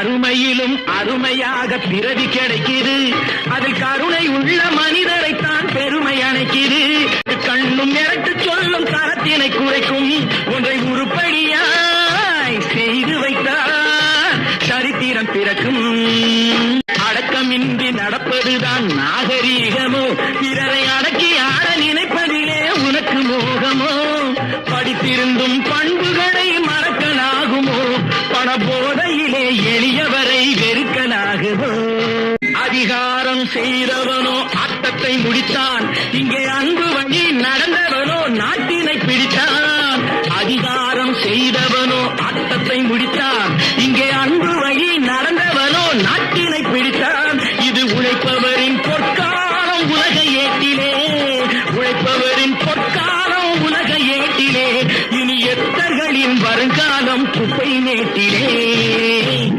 அருமையிலும் அருமையாக பிறவி கிடைக்குது. அதில் கருணை உள்ள மனிதரைத்தான் பெருமை அணைக்குது. கண்ணும் மிரட்டு சொல்லும் தரத்தினை குறைக்கும் ஒன்றை உருப்படியாய் செய்து வைத்தார். சரித்திரம் பிறக்கும். அடக்கமின்றி நடப்பதுதான் நாகரீகமோ? பிறரை அடக்கி ஆட நினைப்பதிலே உனக்கு மோகமோ? படித்திருந்தும் பண்புகளை மறக்கலாகுமோ? பண போதையிலேயே பரிகாரம் செய்தவனோ ஆட்டத்தை முடித்தான். இங்கே அன்பு வழி நடந்தவனோ நாட்டினை பிடித்தான். அதிகாரம் செய்தவனோ ஆட்டத்தை முடித்தான். இங்கே அன்பு வழி நடந்தவனோ நாட்டினை பிடித்தான். இது உழைப்பவரின் பொற்காலம் உலக ஏட்டிலே. உழைப்பவரின் பொற்காலம் உலக ஏட்டிலே. இனி எத்தர்களின் வருங்காலம் குப்பை நேட்டிலே